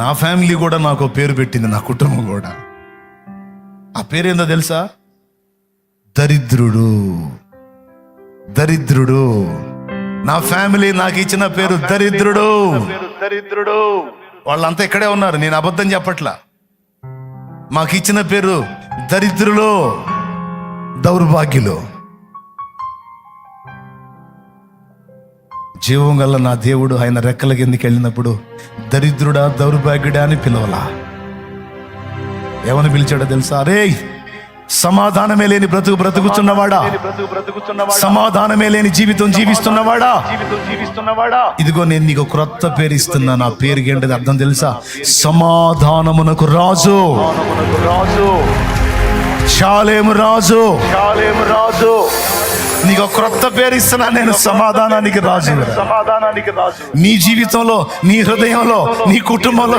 నా ఫ్యామిలీ కూడా నాకు పేరు పెట్టింది నా కుటుంబం కూడా. ఆ పేరేందో తెలుసా? దరిద్రుడు. దరిద్రుడు. నా ఫ్యామిలీ నాకు ఇచ్చిన పేరు దరిద్రుడు దరిద్రుడు. వాళ్ళంతా ఇక్కడే ఉన్నారు నేను అబద్ధం చెప్పట్లా. మాకు ఇచ్చిన పేరు దరిద్రులు దౌర్భాగ్యులు. జీవం గల నా దేవుడు ఆయన రెక్కల కిందకి వెళ్ళినప్పుడు దరిద్రుడా దౌర్భాగ్యుడా అని పిలవలా. ఏమని పిలిచాడో తెలుసా? అరే సమాధానమే లేని బ్రతుకు బ్రతుకుతున్నవాడా? సమాధానమే లేని జీవితం జీవిస్తున్నవాడా? ఇదిగో నేను నీకు క్రొత్త పేరు ఇస్తున్నా. నా పేరు ఏంటిది అర్థం తెలుసా? సమాధానమునకు రాజు. చాలేము రాజు. చాలేము రాజు. నీకు క్రొత్త పేరు ఇస్తున్నా నేను సమాధానానికి రాజు సమాధానానికి రాజు నీ జీవితంలో నీ హృదయంలో నీ కుటుంబంలో